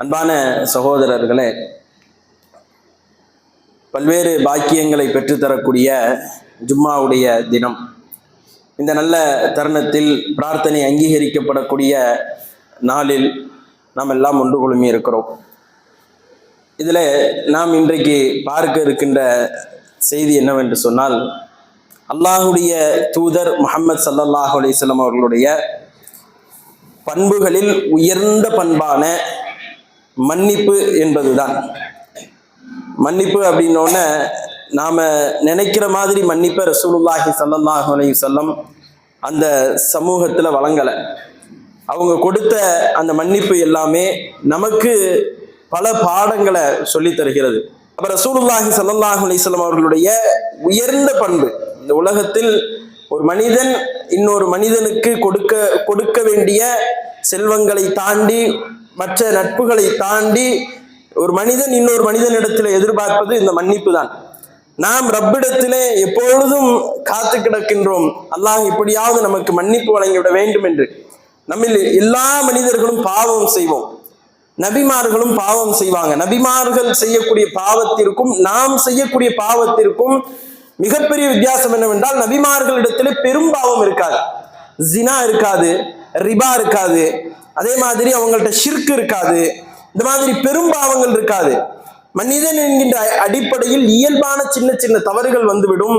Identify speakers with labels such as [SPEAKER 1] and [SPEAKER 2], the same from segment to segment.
[SPEAKER 1] அன்பான சகோதரர்களே பல்வேறு பாக்கியங்களை பெற்றுத்தரக்கூடிய ஜும்மாவுடைய தினம். இந்த நல்ல தருணத்தில் பிரார்த்தனை அங்கீகரிக்கப்படக்கூடிய நாளில் நாம் எல்லாம் ஒன்று குழுமி இருக்கிறோம். இதில் நாம் இன்றைக்கு பார்க்க இருக்கின்ற செய்தி என்னவென்று சொன்னால் அல்லாஹுடைய தூதர் முகமது சல்லாஹ் அலிஸ்லாம் அவர்களுடைய பண்புகளில் உயர்ந்த பண்பான மன்னிப்பு என்பதுதான். மன்னிப்பு அப்படின்னோடனே நாம் நினைக்கிற மாதிரி மன்னிப்பை ரசூலுல்லாஹி சல்லாஹ் அலி சொல்லம் அந்த சமூகத்தில் வழங்கலை. அவங்க கொடுத்த அந்த மன்னிப்பு எல்லாமே நமக்கு பல பாடங்களை சொல்லித் தருகிறது. அப்ப ரசூலுல்லாஹி சல்லாஹ் அலிஸ்லாம் அவர்களுடைய உயர்ந்த பண்பு இந்த உலகத்தில் ஒரு மனிதன் இன்னொரு மனிதனுக்கு கொடுக்க கொடுக்க வேண்டிய செல்வங்களை தாண்டி மற்ற நட்புகளை தாண்டி ஒரு மனிதன் இன்னொரு மனிதனிடத்தில் எதிர்பார்ப்பது இந்த மன்னிப்பு தான் நாம் ரப்பிடத்திலே எப்பொழுதும் காத்து கிடக்கின்றோம். அல்லாஹ் இப்படியாவது நமக்கு மன்னிப்பு வழங்கிவிட வேண்டும் என்று நம்மில் எல்லா மனிதர்களும் பாவம் செய்வோம். நபிமார்களும் பாவம் செய்வாங்க. நபிமார்கள் செய்யக்கூடிய பாவத்திற்கும் நாம் செய்யக்கூடிய பாவத்திற்கும் மிகப்பெரிய வித்தியாசம் என்னவென்றால் நபிமார்களிடத்திலே பெரும் பாவம் இருக்காது. ஜினா இருக்காது ரிபா இருக்காது அதே மாதிரி அவங்கள்ட்ட ஷிர்க் இருக்காது. இந்த மாதிரி பெரும் பாவங்கள் இருக்காது. மனிதன் என்கின்ற அடிப்படையில் இயல்பான சின்ன சின்ன தவறுகள் வந்துவிடும்.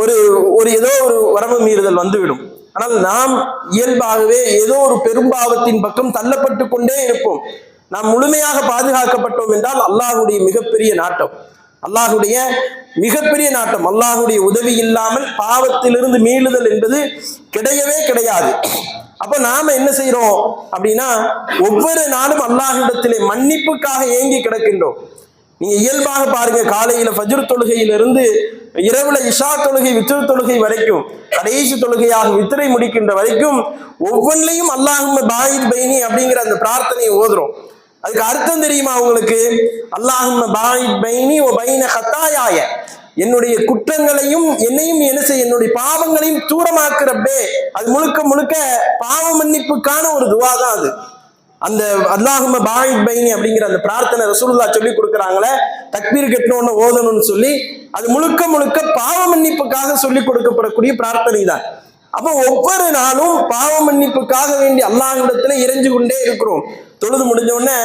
[SPEAKER 1] ஒரு ஒரு ஏதோ ஒரு வரம்பு மீறுதல் வந்துவிடும். ஆனால் நாம் இயல்பாகவே ஏதோ ஒரு பெரும்பாவத்தின் பக்கம் தள்ளப்பட்டு கொண்டே இருப்போம். நாம் முழுமையாக பாதுகாக்கப்பட்டோம் என்றால் அல்லாஹுடைய மிகப்பெரிய நாட்டம். அல்லாஹுடைய மிகப்பெரிய நாட்டம். அல்லாஹுடைய உதவி இல்லாமல் பாவத்திலிருந்து மீளுதல் என்பது கிடையவே கிடையாது. அப்ப நாம என்ன செய்யறோம் அப்படின்னா ஒவ்வொரு நாளும் அல்லாஹிடத்திலே மன்னிப்புக்காக ஏங்கி கிடக்கின்றோம். நீங்க இயல்பாக பாருங்க காலையில ஃபஜ்ர் தொழுகையிலிருந்து இரவுல இஷா தொழுகை வித்திரு தொழுகை வரைக்கும் கடைசி தொழுகையாக வித்திரை முடிக்கின்ற வரைக்கும் ஒவ்வொன்றிலையும் அல்லாஹும் பாயித் பைனி அப்படிங்கிற அந்த பிரார்த்தனையை ஓதுறோம். அதுக்கு அர்த்தம் தெரியுமா உங்களுக்கு? அல்லாஹும் பாயித் பைனி ஓ பைன ஹத்தாயாய என்னுடைய குற்றங்களையும் என்னையும் என்ன செய்ய என்னுடைய பாவங்களையும் தூரமாக்குறப்பே அது முழுக்க முழுக்க பாவ மன்னிப்புக்கான ஒரு துவா தான் அது. அந்த அல்லாஹும பாயித் பைனி அப்படிங்கிற அந்த பிரார்த்தனை ரசூலுல்லா சொல்லி கொடுக்குறாங்களே தக்பீர் கட்டணும்னு ஓதணும்னு சொல்லி அது முழுக்க முழுக்க பாவ மன்னிப்புக்காக சொல்லி கொடுக்கப்படக்கூடிய பிரார்த்தனை தான். அப்போ ஒவ்வொரு நாளும் பாவ மன்னிப்புக்காக வேண்டி அல்லாஹிடத்துல இறைஞ்சு கொண்டே இருக்கிறோம். தொழுது முடிஞ்ச உடனே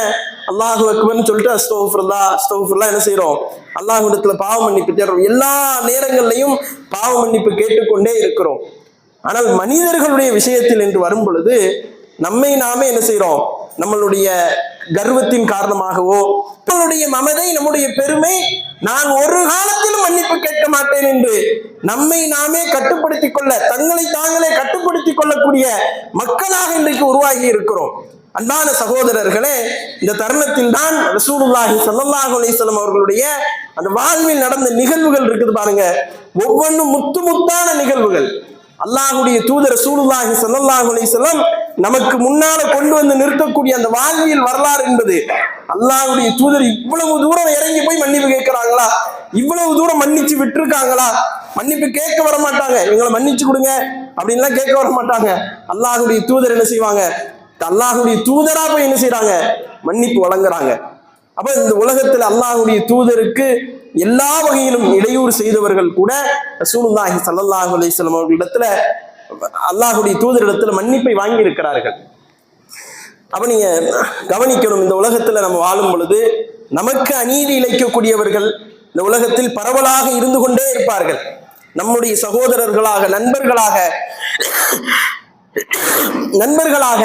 [SPEAKER 1] அல்லாஹு அக்பர்னு சொல்லிட்டு அஸ்தோஃபுல்லா அஸ்தோஃபுல்லா என்ன செய்யறோம் அல்லாஹிடத்துல பாவ மன்னிப்பு தேடுறோம். எல்லா நேரங்கள்லையும் பாவ மன்னிப்பு கேட்டுக்கொண்டே இருக்கிறோம். ஆனால் மனிதர்களுடைய விஷயத்தில் என்று வரும் பொழுது நம்மை நாமே என்ன செய்யறோம் நம்மளுடைய கர்வத்தின் காரணமாகவோ நம்மளுடைய மமதை நம்முடைய பெருமை நான் ஒரு காலத்திலும் மன்னிப்பு கேட்க மாட்டேன் என்று நம்மை நாமே கட்டுப்படுத்திக் கொள்ள தங்களை தாங்களே கட்டுப்படுத்திக் கொள்ளக்கூடிய மக்களாக இன்றைக்கு உருவாகி இருக்கிறோம். அன்பான சகோதரர்களே இந்த தருணத்தில் தான் ரசூலுல்லாஹி சல்லாஹ் அலிஸ்லாம் அவர்களுடைய அந்த வாழ்வில் நடந்த நிகழ்வுகள் இருக்குது பாருங்க. ஒவ்வொன்றும் முத்து முத்தான நிகழ்வுகள். அல்லாஹுடைய தூதர் ரசூலுல்லாஹி ஸல்லல்லாஹு அலிஸ்லாம் நமக்கு முன்னால கொண்டு வந்து நிறுத்தக்கூடிய அந்த வாழ்வியல் வரலாறு என்பது அல்லாஹுடைய தூதர் இவ்வளவு தூரம் இறங்கி போய் மன்னிப்பு கேட்கிறாங்களா? இவ்வளவு தூரம் மன்னிச்சு விட்டுருக்காங்களா? மன்னிப்பு கேட்க வர மாட்டாங்க எங்களை மன்னிச்சு கொடுங்க. அப்படின்லாம் கேட்க வர மாட்டாங்க அல்லாஹுடைய தூதர் என்ன செய்வாங்க? அல்லாஹுடைய தூதரா போய் என்ன செய்யறாங்க மன்னிப்பு வழங்குறாங்க. அப்ப இந்த உலகத்தில் அல்லாஹுடைய தூதருக்கு எல்லா வகையிலும் இடையூறு செய்தவர்கள் கூட ரசூலுல்லாஹி ஸல்லல்லாஹு அலிஸ்லாம் அவர்களிடத்துல அல்லாஹுடைய தூதரிடத்துல மன்னிப்பை வாங்கி இருக்கிறார்கள் அப்ப நீங்க கவனிக்கணும் இந்த உலகத்துல நம்ம வாழும் பொழுது நமக்கு அநீதி இழைக்கக்கூடியவர்கள் இந்த உலகத்தில் பரவலாக இருந்து கொண்டே இருப்பார்கள். நம்முடைய சகோதரர்களாக நண்பர்களாக நண்பர்களாக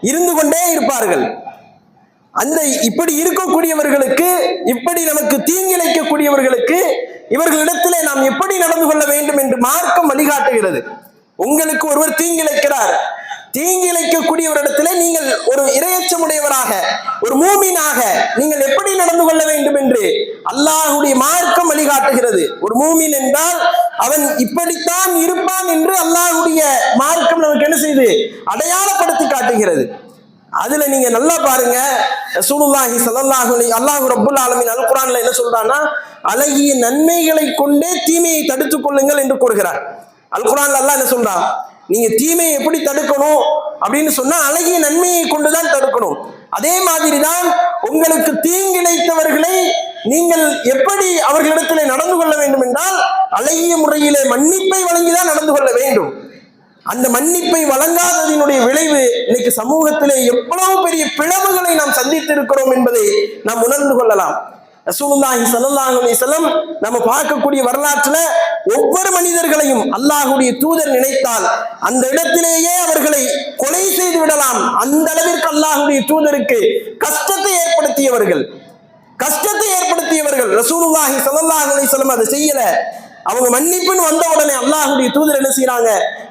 [SPEAKER 1] இருந்து கொண்டே இருப்பார்கள். அந்த இப்படி இருக்கக்கூடியவர்களுக்கு இப்படி நமக்கு தீங்கிழைக்கக்கூடியவர்களுக்கு இவர்களிடத்திலே நாம் எப்படி நடந்து கொள்ள வேண்டும் என்று மார்க்கம் வழிகாட்டுகிறது. உங்களுக்கு ஒருவர் தீங்கிழைக்கிறார். தீங்கிழைக்கக்கூடியவரிடத்திலே நீங்கள் ஒரு இரையச்சமுடையவராக ஒரு மூமினாக நீங்கள் எப்படி நடந்து கொள்ள வேண்டும் என்று அல்லாஹுடைய மார்க்கம் வழிகாட்டுகிறது. ஒரு மூமின் என்றால் அவன் இப்படித்தான் இருப்பான் என்று அல்லாஹுடைய மார்க்கம் நமக்கு என்ன செய்து? அடையாளப்படுத்தி காட்டுகிறது. அதுல நீங்க நல்லா பாருங்க. ரசூலுல்லாஹி சல்லாஹு அல்லாஹு அல்லாஹ் ஆலமின் அல் குரான்ல என்ன சொல்றான்னா அழகிய நன்மைகளை கொண்டே தீமையை தடுத்துக் கொள்ளுங்கள் என்று கூறுகிறார். அல் குரான்ல அல்லாஹ் என்ன சொல்றான் நீங்க தீமையை எப்படி தடுக்கணும் அப்படின்னு சொன்னா அழகிய நன்மையை கொண்டுதான் தடுக்கணும். அதே மாதிரி தான் உங்களுக்கு தீங்கிழைத்தவர்களை நீங்கள் எப்படி அவர்களிடத்திலே நடந்து கொள்ள வேண்டும் என்றால் அழகிய முறையிலே மன்னிப்பை வழங்கிதான் நடந்து கொள்ள வேண்டும். அந்த மன்னிப்பை வழங்காததினுடைய விளைவு இன்னைக்கு சமூகத்திலே எவ்வளவு பெரிய பிளவுகளை நாம் சந்தித்திருக்கிறோம் என்பதை நாம் உணர்ந்து கொள்ளலாம். ரசூலுல்லாஹி ஸல்லல்லாஹு அலைஹி வஸல்லம் நம்ம பார்க்கக்கூடிய வரலாற்றுல ஒவ்வொரு மனிதர்களையும் அல்லாஹ்வுடைய தூதர் நினைத்தால் அந்த இடத்திலேயே அவர்களை கொலை செய்து விடலாம். அந்த அளவிற்கு அல்லாஹ்வுடைய தூதருக்கு கஷ்டத்தை ஏற்படுத்தியவர்கள். கஷ்டத்தை ஏற்படுத்தியவர்கள் ரசூலுல்லாஹி ஸல்லல்லாஹு அலைஹி வஸல்லம் அதை செய்யல. அவங்க மன்னிப்புன்னு வந்த உடனே அல்லாஹ்வுடைய தூதர் என்ன செய்றாங்க?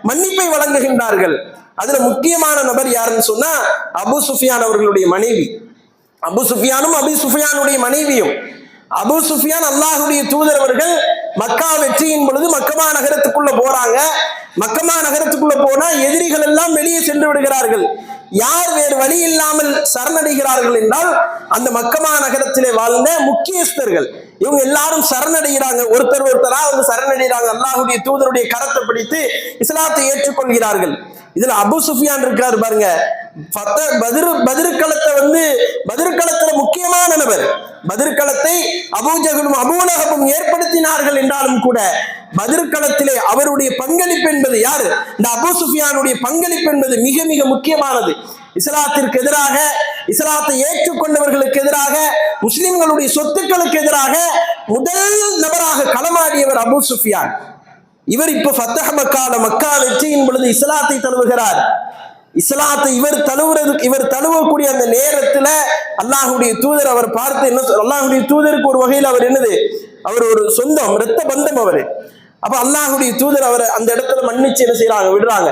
[SPEAKER 1] மன்னிப்பை வழங்குகின்றார்கள். அதுல முக்கியமான நபர் யாருன்னு சொன்னா அபு சுஃபியான் அவர்களுடைய மனைவி. அபு சுஃபியானும் அபி சுஃபியானுடைய மனைவியும். அபு சுஃபியான் அல்லாஹுடைய தூதர் அவர்கள் மக்கா வெற்றியின் பொழுது மக்கமா நகரத்துக்குள்ள போறாங்க. மக்கமா நகரத்துக்குள்ள போனா எதிரிகள் எல்லாம் வெளியே சென்று விடுகிறார்கள். யார் வேறு வழி இல்லாமல் சரணடைகிறார்கள் என்றால் அந்த மக்கமா நகரத்திலே வாழ்ந்த முக்கியஸ்தர்கள். இவங்க எல்லாரும் சரணடைகிறாங்க. ஒருத்தர் ஒருத்தரா வந்து சரணடைகிறாங்க. அல்லாஹுடைய தூதருடைய கரத்தை பிடித்து இஸ்லாத்தை ஏற்றுக்கொள்கிறார்கள். இதுல அபு சுஃபியான் இருக்காரு பாருங்க. ஃபத்த- பதிரு பதிர்களத்தை வந்து பதிர்களத்துல முக்கியமான நபர். பதிர்களத்தை அபூஜகனும் அபூலகமும் ஏற்படுத்தினார்கள் என்றாலும் கூட பதிர்களத்திலே அவருடைய பங்களிப்பு என்பது யாரு? இந்த அபு சுஃபியானுடைய பங்களிப்பு என்பது மிக மிக முக்கியமானது. இஸ்லாத்திற்கு எதிராக இஸ்லாத்தை ஏற்றுக்கொண்டவர்களுக்கு எதிராக முஸ்லிம்களுடைய சொத்துக்களுக்கு எதிராக முதல் நபராக களமாடியவர் அபு சுஃபியான். இவர் இப்ப ஃபத்தஹ மக்கால மக்கா வெற்றியின் பொழுது இஸ்லாத்தை தழுவுகிறார். இஸ்லாத்தை இவர் தழுவுறது இவர் தழுவக்கூடிய அந்த நேரத்துல அல்லாஹுடைய தூதர் அவர் பார்த்து என்ன சொல்- தூதருக்கு ஒரு வகையில் அவர் என்னது? அவர் ஒரு சொந்தம் இரத்த பந்தம் அவரு. அப்ப அல்லாஹுடைய தூதர் அவரை அந்த இடத்துல மன்னிச்சு என்ன செய்யறாங்க விடுறாங்க.